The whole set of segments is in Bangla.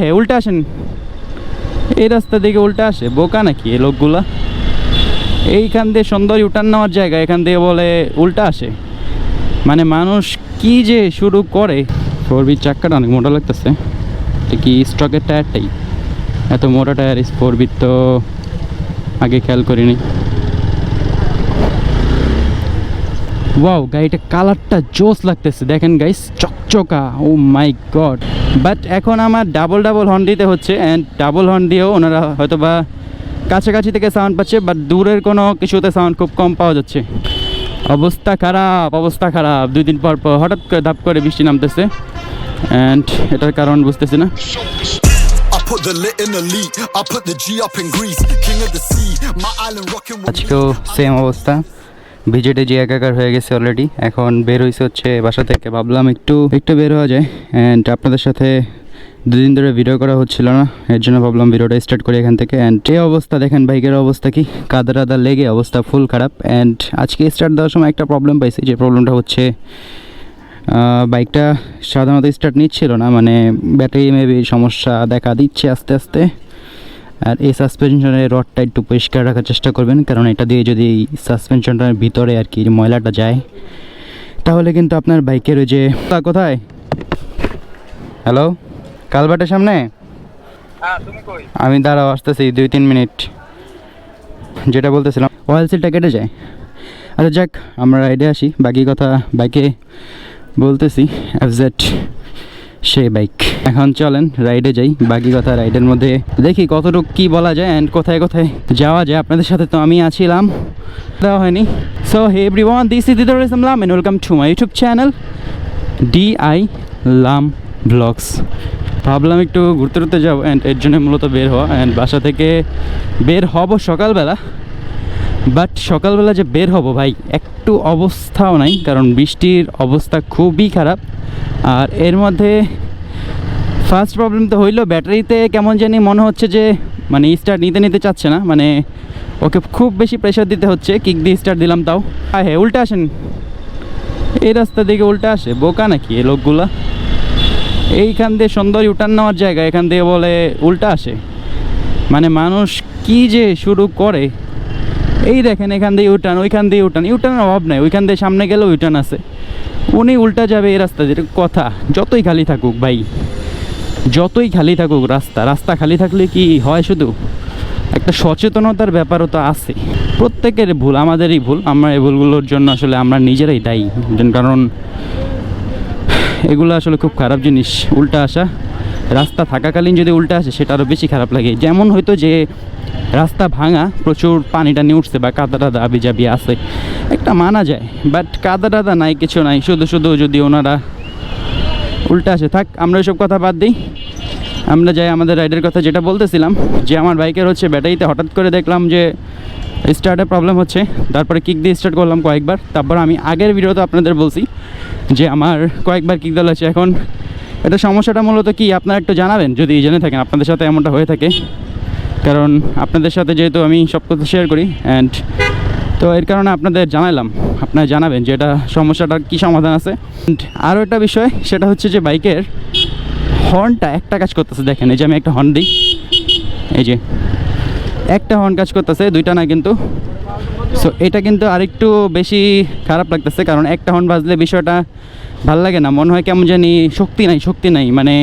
হ্যাঁ উল্টে আসেন। এই রাস্তা দিকে উল্টে আসে, বোকা নাকি এই লোকগুলা? এইখান দিয়ে সুন্দর উঠান নেওয়ার জায়গা, এখান দিয়ে বলে উল্টা আসে। মানে মানুষ কি যে শুরু করে। ফোর বি চাক্কাটা অনেক মোটা লাগতেছে। কি স্টকের টায়ারটাই? এত মোটা টায়ার ফোর বির তো আগে খেয়াল করিনি। ওয়াও গাড়িটা কালারটা জোস লাগতেছে। দেখেন গাইস চকচকা। ও মাই গড বাট এখন আমার ডাবল ডাবল হর্ন দিতে হচ্ছে অ্যান্ড ডাবল হর্ন দিয়েও ওনারা হয়তো বা কাছাকাছি থেকে সাউন্ড পাচ্ছে বাট দূরের কোনো কিছুতে সাউন্ড খুব কম পাওয়া যাচ্ছে। অবস্থা খারাপ অবস্থা খারাপ। দুই দিন পর পর হঠাৎ করে ধাপ করে বৃষ্টি নামতেছে অ্যান্ড এটার কারণ বুঝতেছি না. আজকেও সেম অবস্থা। ভিজেটে যে একাকার হয়ে গেছে অলরেডি এখন বের হয়েছে হচ্ছে বাসা থেকে। ভাবলাম একটু একটু বের হওয়া যায় অ্যান্ড আপনাদের সাথে দুদিন ধরে ভিডিও করা হচ্ছিল না, এর জন্য ভাবলাম ভিডিওটা স্টার্ট করি এখান থেকে। অ্যান্ড এই অবস্থা দেখেন বাইকের অবস্থা কি, কাদা টাদা লেগে অবস্থা ফুল খারাপ। অ্যান্ড আজকে স্টার্ট দেওয়ার সময় একটা প্রবলেম পাইছি, যে প্রবলেমটা হচ্ছে বাইকটা সাধারণত স্টার্ট নিচ্ছিল না মানে ব্যাটারি মেবি সমস্যা দেখা দিচ্ছে আস্তে আস্তে। আর এই সাসপেনশনের রডটা একটু পরিষ্কার রাখার চেষ্টা করবেন কারণ এটা দিয়ে যদি সাসপেনশনটার ভিতরে আর কি ময়লাটা যায় তাহলে কিন্তু আপনার বাইকের ওই যে কোথায়? হ্যালো কালবাটের সামনে? আমি দাঁড়াও আসতেছি দুই তিন মিনিট। যেটা বলতেছিলাম অয়েল সিলটা কেটে যায়। আচ্ছা যাক আমরা রাইডে আসি। বাকি কথা বাইকে বলতেছি এফজেড সেই বাইক এখন চলেন রাইডে যাই, বাকি কথা রাইডের মধ্যে দেখি কতটুকু কি বলা যায় অ্যান্ড কোথায় কোথায় যাওয়া যায়। আপনাদের সাথে তো আমি আছিলাম, দেওয়া হয়নি। So hey everyone this is Didar Islam and welcome to my YouTube channel D I লাম ব্লগস ভাবলাম একটু ঘুরতে ঘুরতে যাব অ্যান্ড এর জন্য মূলত বের হওয়া। অ্যান্ড বাসা থেকে বের হব সকালবেলা। বাট সকালবেলা যে বের হব ভাই, একটু অবস্থাও নাই, কারণ বৃষ্টির অবস্থা খুবই খারাপ। আর এর মধ্যে ফার্স্ট প্রবলেম তো হইল, ব্যাটারিতে কেমন জানি মনে হচ্ছে যে মানে স্টার্ট নিতে নিতে চাচ্ছে না মানে ওকে খুব বেশি প্রেশার দিতে হচ্ছে কিক দিয়ে স্টার্ট দিলাম তাও। হ্যাঁ হ্যাঁ উল্টে আসেন। এই রাস্তা দিকে উল্টে আসে, বোকা নাকি এই লোকগুলা? এইখান দিয়ে সুন্দর উঠান নেওয়ার জায়গা, এখান দিয়ে বলে উল্টা আসে। মানে মানুষ কি যে শুরু করে এই দেখেন, এখান দিয়ে ইউটার্ন ওইখান দিয়ে ইউটার্ন ইউটার্নের অভাব নেই, ওইখান দিয়ে সামনে গেলেও ইউটার্ন আছে। উনি উল্টা যাবে এই রাস্তা দিয়ে। কথা, যতই খালি থাকুক ভাই, যতই খালি থাকুক রাস্তা রাস্তা খালি থাকলে কি হয় শুধু? একটা সচেতনতার ব্যাপারও তো আছে। প্রত্যেকের ভুল, আমাদেরই ভুল। আমরা এই ভুলগুলোর জন্য আসলে আমরা নিজেরাই দায়ী। কারণ এগুলো আসলে খুব খারাপ জিনিস, উল্টা আসা। রাস্তা থাকাকালীন যদি উল্টা আসে, সেটা আরও বেশি খারাপ লাগে। যেমন হয়তো যে রাস্তা ভাঙা, প্রচুর পানি টানি উঠছে বা কাদা টাদা আবি জাবি আছে। একটা মানা যায় বাট কাদা টাদা নাই, কিছু নাই। শুধু শুধু যদি ওনারা উল্টা আসে। থাক, আমরা ওইসব কথা বাদ দিই। আমরা যাই আমাদের রাইডের কথা যেটা বলতেছিলাম, যে আমার বাইকের হচ্ছে ব্যাটারিতে হঠাৎ করে দেখলাম যে স্টার্টে প্রবলেম হচ্ছে। তারপরে কিক দিয়ে স্টার্ট করলাম কয়েকবার। তারপর আমি আগের ভিডিওতে আপনাদের বলছি যে আমার কয়েকবার কিক দেওয়া হচ্ছে এখন এটা সমস্যাটা মূলত কি? আপনারা একটু জানাবেন যদি জেনে থাকেন। আপনাদের সাথে এমনটা হয়ে থাকে। কারণ আপনাদের সাথে যেহেতু আমি সব কথা শেয়ার করি অ্যান্ড তো এর কারণে আপনাদের জানালাম আপনারা জানাবেন যে এটা সমস্যাটার কী সমাধান আছে। আরও একটা বিষয়, সেটা হচ্ছে যে বাইকের হর্নটা একটা কাজ করতেছে, দেখেন, এই যে আমি একটা হর্ন দিই। এই যে একটা হর্ন কাজ করতেছে, দুইটা না কিন্তু। সো এটা কিন্তু আরেকটু বেশি খারাপ লাগতেছে, কারণ একটা হর্ন বাজলে বিষয়টা ভালো লাগে না। মনে হয় কেমন জানি শক্তি নাই শক্তি নাই। মানে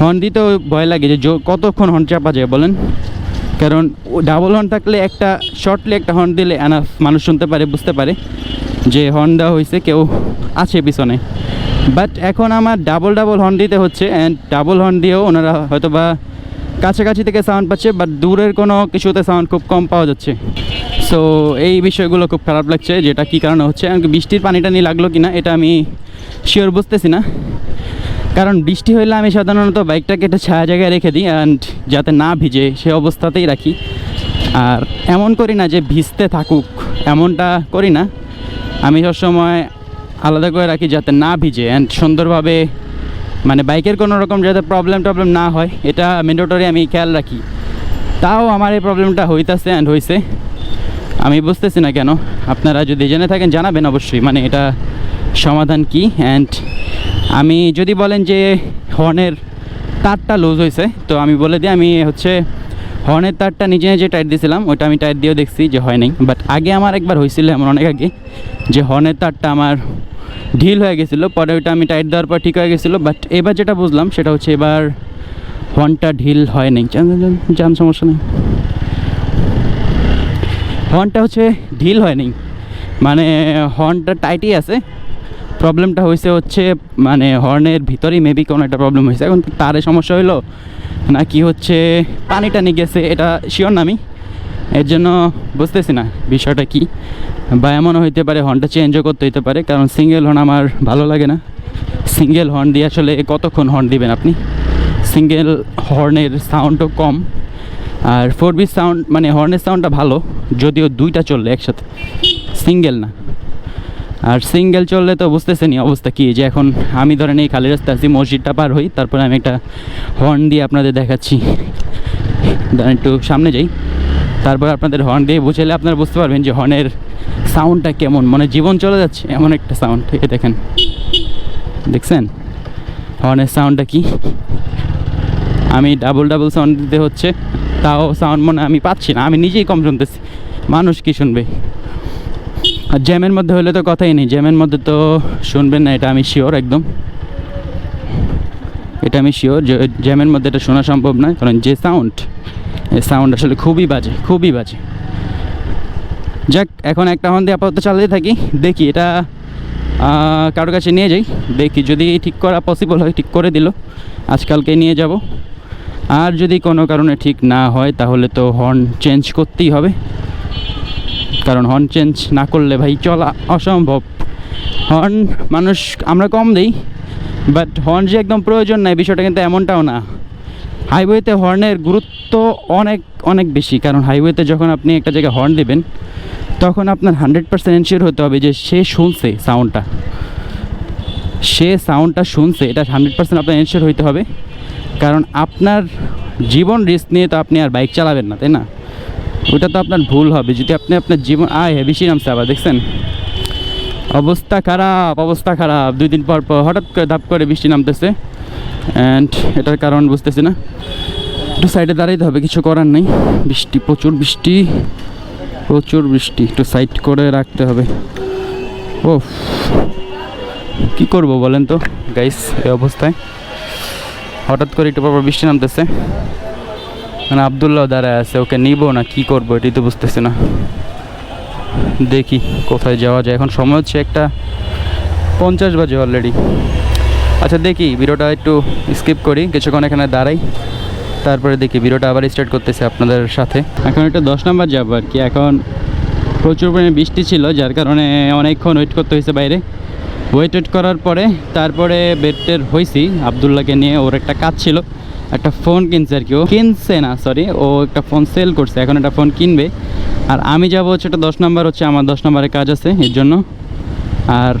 হর্ন দিতেও ভয় লাগে যে কতক্ষণ হর্ন চাপা যায়, বলেন? কারণ ডাবল হর্ন থাকলে একটা শর্টলি একটা হর্ন দিলে এনাফ মানুষ শুনতে পারে, বুঝতে পারে যে হর্ন দেওয়া হয়েছে, কেউ আছে পিছনে। বাট এখন আমার ডাবল ডাবল হর্ন দিতে হচ্ছে অ্যান্ড ডাবল হর্ন দিয়েও ওনারা হয়তো বা কাছাকাছি থেকে সাউন্ড পাচ্ছে বাট দূরের কোনো কিছুতে সাউন্ড খুব কম পাওয়া যাচ্ছে। সো এই বিষয়গুলো খুব খারাপ লাগছে, যেটা কী কারণে হচ্ছে বৃষ্টির পানিটা নিয়ে লাগল কি না এটা আমি শিওর বুঝতেছি না। কারণ বৃষ্টি হইলে আমি সাধারণত বাইকটাকে একটা ছায়া জায়গায় রেখে দিই অ্যান্ড যাতে না ভিজে সে অবস্থাতেই রাখি। আর এমন করি না যে ভিজতে থাকুক, এমনটা করি না। আমি সবসময় আলাদা করে রাখি যাতে না ভিজে অ্যান্ড সুন্দরভাবে মানে বাইকের কোনো রকম যাতে প্রবলেম টবলেম না হয়, এটা ম্যান্ডেটরি আমি খেয়াল রাখি। তাও আমার এই প্রবলেমটা হইতাছে অ্যান্ড হয়েছে আমি বুঝতেছি না কেন। আপনারা যদি জেনে থাকেন, জানাবেন অবশ্যই। মানে এটা সমাধান কি অ্যান্ড আমি যদি বলেন যে হর্নের তারটা লুজ হয়েছে, তো আমি বলে দিই, আমি হচ্ছে হর্নের তারটা নিজে যে টাইট দিয়েছিলাম ওটা আমি টাইট দিয়েও দেখছি যে হয় নাই। বাট আগে আমার একবার হয়েছিল এমন অনেক আগে যে হর্নের তারটা আমার ঢিল হয়ে গেছিল, পরে ওইটা আমি টাইট দেওয়ার পর ঠিক হয়ে গেছিল। বাট এবার যেটা বুঝলাম, সেটা হচ্ছে এবার হর্নটা ঢিল হয় নাই। জান সমস্যা নেই। হর্নটা হচ্ছে ঢিল হয়নি মানে হর্নটা টাইটই আছে প্রবলেমটা হয়েছে হচ্ছে মানে হর্নের ভিতরেই মেবি কোনো একটা প্রবলেম হয়েছে। এখন তারে সমস্যা হইল না কি হচ্ছে পানি টানি গেছে, এটা শিওর না আমি? এর জন্য বুঝতেছি না বিষয়টা কি। বা এমনও হইতে পারে হর্নটা চেঞ্জও করতে হইতে পারে, কারণ সিঙ্গেল হর্ন আমার ভালো লাগে না। সিঙ্গেল হর্ন দিয়ে আসলে কতক্ষণ হর্ন দিবেন আপনি? সিঙ্গেল হর্নের সাউন্ডও কম। আর ফোর বি সাউন্ড মানে হর্নের সাউন্ডটা ভালো, যদিও দুইটা চললে একসাথে। সিঙ্গেল না। আর সিঙ্গেল চললে তো বুঝতেছেনি অবস্থা কী, যে এখন আমি ধরেন এই খালি রাস্তা আছি, মসজিদটা পার হই, তারপরে আমি একটা হর্ন দিয়ে আপনাদের দেখাচ্ছি। একটু সামনে যাই, তারপর আপনাদের হর্ন দিয়ে বুঝালে আপনারা বুঝতে পারবেন যে হর্নের সাউন্ডটা কেমন মানে জীবন চলে যাচ্ছে, এমন একটা সাউন্ড এ দেখেন। দেখছেন? হর্নের সাউন্ডটা কি? আমি ডাবল ডাবল সাউন্ড দিতে হচ্ছে, তাও সাউন্ড মনে আমি পাচ্ছি না, আমি নিজেই কম শুনতেছি। মানুষ কি শুনবে? আর জ্যামের মধ্যে হলে তো কথাই নেই। জ্যামের মধ্যে তো শুনবেন না, এটা আমি শিওর একদম। এটা আমি শিওর জ্যামের মধ্যে এটা শোনা সম্ভব নয়, কারণ যে সাউন্ড এই সাউন্ড আসলে খুবই বাজে খুবই বাজে। যাক, এখন একটা হন দিয়ে আপাতত চালাতে থাকি, দেখি এটা কারোর কাছে নিয়ে যাই, দেখি যদি ঠিক করা পসিবল হয়, ঠিক করে দিল। আজকালকে নিয়ে যাব। আর যদি কোনো কারণে ঠিক না হয়, তাহলে তো হর্ন চেঞ্জ করতেই হবে। কারণ হর্ন চেঞ্জ না করলে ভাই চলা অসম্ভব। হর্ন মানুষ, আমরা কম দিই বাট হর্ন যে একদম প্রয়োজন নাই, বিষয়টা কিন্তু এমনটাও না। হাইওয়েতে হর্নের গুরুত্ব অনেক অনেক বেশি, কারণ হাইওয়েতে যখন আপনি একটা জায়গায় হর্ন দেবেন, তখন আপনার হান্ড্রেড পার্সেন্ট এনশিওর হতে হবে যে সে শুনছে সাউন্ডটা সে সাউন্ডটা শুনছে, এটা হান্ড্রেড পার্সেন্ট আপনার এনশিওর হইতে হবে। কারণ আপনার জীবন রিস্ক নিয়ে তো আপনি আর বাইক চালাবেন না, তাই না? ওটা তো আপনার ভুল হবে। যদি আপনি আপনার জীবন আয় হ্যাঁ বেশি নামছে আবার, দেখছেন? অবস্থা খারাপ অবস্থা খারাপ। দুই দিন পর পর হঠাৎ করে ধাপ করে বৃষ্টি নামতেছে। অ্যান্ড এটার কারণ বুঝতেছি না। একটু সাইডে দাঁড়াইতে হবে, কিছু করার নেই। বৃষ্টি, প্রচুর বৃষ্টি। প্রচুর বৃষ্টি, একটু সাইড করে রাখতে হবে। ও কি করব বলেন তো? গাইস এই অবস্থায়। হঠাৎ করে একটু পর বৃষ্টি নামতেছে। মানে আবদুল্লাহ দাঁড়ায় আছে, ওকে নিব না, কি করব এটাই তো বুঝতেছি না। দেখি কোথায় যাওয়া যায়। এখন সময় হচ্ছে একটা পঞ্চাশ বাজে অলরেডি আচ্ছা দেখি ভিডিওটা একটু স্কিপ করি, কিছুক্ষণ এখানে দাঁড়াই। তারপরে দেখি ভিডিওটা আবার স্টার্ট করতেছে আপনাদের সাথে। এখন একটা দশ নম্বর যাব আর কি। এখন প্রচুর পরিমাণে বৃষ্টি ছিল, যার কারণে অনেকক্ষণ ওয়েট করতে হয়েছে বাইরে। ওয়েট ওয়েট করার পরে তারপরে বেডটের হয়েছি, আবদুল্লাহকে নিয়ে, ওর একটা কাজ ছিল। একটা ফোন কিনছে আর কি। ও কিনছে না সরি ও একটা ফোন সেল করছে, এখন একটা ফোন কিনবে। আর আমি যাব হচ্ছে একটা দশ নাম্বার হচ্ছে, আমার দশ নম্বরের কাজ আছে এর জন্য। আর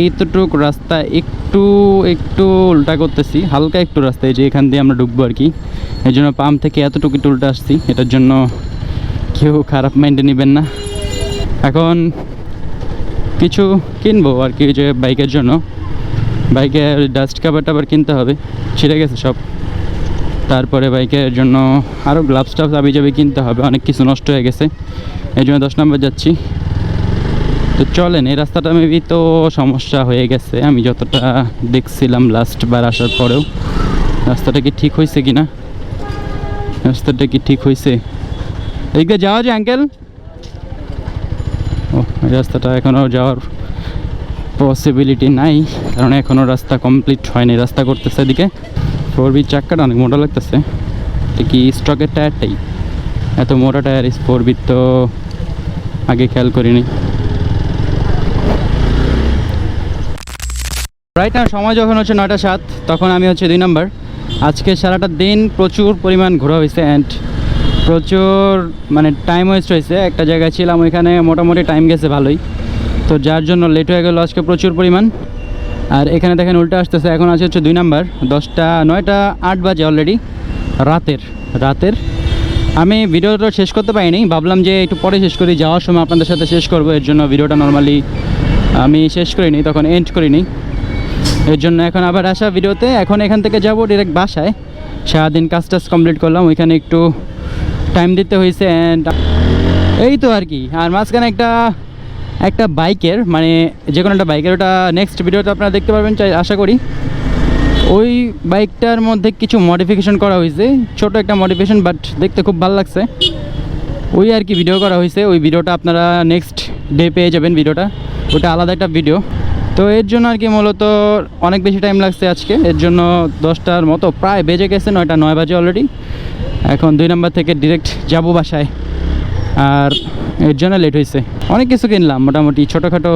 এইতটুক রাস্তা একটু একটু উল্টা করতেছি, হালকা একটু রাস্তায় যে এখান দিয়ে আমরা ঢুকবো আর কি। এই জন্য পাম্প থেকে এতটুকু একটু উল্টা আসছি, এটার জন্য কেউ খারাপ মাইন্ডে নেবেন না। এখন কিছু কিনবো আর কি যে বাইকের জন্য। বাইকের ডাস্ট কাভার টাভার কিনতে হবে, ছিঁড়ে গেছে সব। তারপরে বাইকের জন্য আরও গ্লাভস টাভস আবি যাবি কিনতে হবে, অনেক কিছু নষ্ট হয়ে গেছে। এই জন্য দশ নম্বর যাচ্ছি। তো চলেন, এই রাস্তাটা মেবি তো সমস্যা হয়ে গেছে। আমি যতটা দেখছিলাম লাস্ট বার আসার পরেও। রাস্তাটা কি ঠিক হয়েছে কি না রাস্তাটা কি ঠিক হয়েছে? এদিকে যাওয়া যায় অ্যাঙ্কেল ও রাস্তাটা এখনও যাওয়ার পসিবিলিটি নাই, কারণ এখনও রাস্তা কমপ্লিট হয়নি। রাস্তা করতেছে এদিকে। ফোর বি চাক্কাটা অনেক মোটা লাগতেছে। কি স্টকের টায়ারটাই? এত মোটা টায়ার ফোর বির তো আগে খেয়াল করিনি। রাইট না সময় যখন হচ্ছে নয়টা সাত, তখন আমি হচ্ছে দুই নাম্বার আজকে সারাটা দিন প্রচুর পরিমাণ ঘোরা হয়েছে অ্যান্ড প্রচুর মানে টাইম ওয়েস্ট হয়েছে। একটা জায়গায় ছিলাম, ওইখানে মোটামুটি টাইম গেছে ভালোই। তো যার জন্য লেট হয়ে গেলো আজকে প্রচুর পরিমাণ। আর এখানে দেখেন উল্টা আসতেছে, এখন আছে হচ্ছে দুই নাম্বার। দশটা, নয়টা, আট বাজে অলরেডি রাতের রাতের। আমি ভিডিওটা শেষ করতে পারিনি, ভাবলাম যে একটু পরে শেষ করি, যাওয়ার সময় আপনাদের সাথে শেষ করব, এর জন্য ভিডিওটা নর্মালি আমি শেষ করিনি, তখন এন্ড করিনি। এর জন্য এখন আবার আসা ভিডিওতে, এখন এখান থেকে যাব ডিরেক্ট বাসায়। সারাদিন কাজ টাজ কমপ্লিট করলাম, ওইখানে একটু টাইম দিতে হয়েছে অ্যান্ড এই তো আর কি। আর মাঝখানে একটা একটা বাইকের মানে যে কোনো একটা বাইকের, ওটা নেক্সট ভিডিওতে আপনারা দেখতে পারবেন, চাই আশা করি। ওই বাইকটার মধ্যে কিছু মডিফিকেশন করা হয়েছে। ছোট একটা মডিফিকেশন বাট দেখতে খুব ভালো লাগছে। ওই আর কি ভিডিও করা হয়েছে। ওই ভিডিওটা আপনারা নেক্সট ডে পেয়ে যাবেন ভিডিওটা ওটা আলাদা একটা ভিডিও তো এর জন্য আর কি মূলত অনেক বেশি টাইম লাগছে আজকে। এর জন্য দশটার মতো, প্রায় বেজে গেছে, নয়টা, নয় বাজে অলরেডি এখন দুই নাম্বার থেকে ডিরেক্ট যাব বাসায়। আর এর জন্য লেট হয়েছে অনেক কিছু কিনলাম, মোটামুটি ছোটোখাটো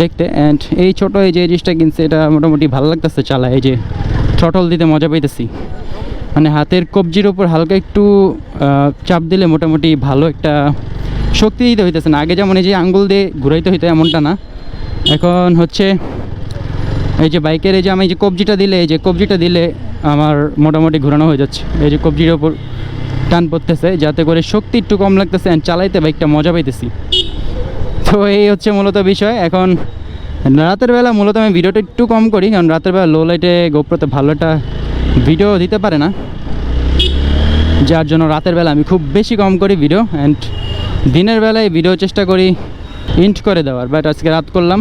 দেখতে অ্যান্ড এই ছোটো এই যে জিনিসটা কিনছে, এটা মোটামুটি ভালো লাগতেছে চালা এই যে থ্রটল দিতে মজা পাইতেছি। মানে হাতের কবজির ওপর হালকা একটু চাপ দিলে মোটামুটি ভালো একটা শক্তি দিতে হইতেছে না। আগে যেমন এই যে আঙ্গুল দিয়ে ঘুরাইতে হইতো এমনটা না। এখন হচ্ছে এই যে বাইকের এই যে আমি যে কবজিটা দিলে, এই যে কবজিটা দিলে আমার মোটামুটি ঘোরানো হয়ে যাচ্ছে। এই যে কবজির ওপর টান পড়তেছে, যাতে করে শক্তি একটু কম লাগতেছে অ্যান্ড চালাইতে বাইকটা মজা পাইতেছি। তো এই হচ্ছে মূলত বিষয়। এখন রাতের বেলা মূলত আমি ভিডিওটা একটু কম করি, কারণ রাতের বেলা লো লাইটে গোপ্রতে ভালো একটা ভিডিও দিতে পারে না। যার জন্য রাতের বেলা আমি খুব বেশি কম করি ভিডিও অ্যান্ড দিনের বেলায় ভিডিও চেষ্টা করি ইন্ট করে দেওয়ার বাট আজকে রাত করলাম।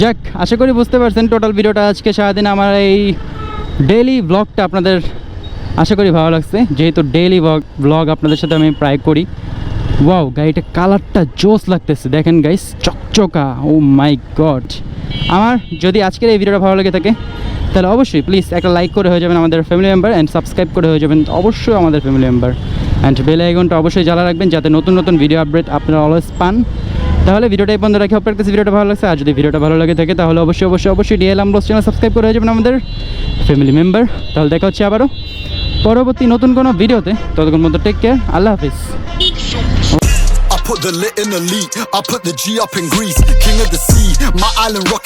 যাক, আশা করি বুঝতে পারছেন টোটাল ভিডিওটা আজকে সারাদিন আমার এই ডেইলি ব্লগটা আপনাদের আশা করি ভালো লাগছে। যেহেতু ডেইলি ব্লগ আপনাদের সাথে আমি প্রায় করি। ওয়াও গাড়িটা কালারটা জোস লাগতেছে। দেখেন গাইস চকচকা। ও মাই গড আমার যদি আজকের এই ভিডিওটা ভালো লেগে থাকে, তাহলে অবশ্যই প্লিজ একটা লাইক করে হয়ে যাবেন আমাদের ফ্যামিলি মেম্বার অ্যান্ড সাবস্ক্রাইব করে হয়ে যাবেন অবশ্যই আমাদের ফ্যামিলি মেম্বার অ্যান্ড বেল আইকনটা অবশ্যই জ্বালা রাখবেন যাতে নতুন নতুন ভিডিও আপডেট আপনারা অলওয়েজ পান। তাহলে ভিডিওটা এই বন্ধ রাখি আপনার কাছে ভিডিওটা ভালো লাগছে, আর যদি ভিডিওটা ভালো লাগে থাকে, তাহলে অবশ্যই অবশ্যই অবশ্যই ডিএল আমরোজ চ্যানেল সাবস্ক্রাইব করে যাবেন আমাদের ফ্যামিলি মেম্বার তাহলে দেখা হচ্ছে আবারও পরবর্তী নতুন কোনো ভিডিওতে ততক্ষণ মতো টেক কেয়ার আল্লাহ হাফিজ put the lit in the lead. I put the G up in Greece. King of the sea. My island rock.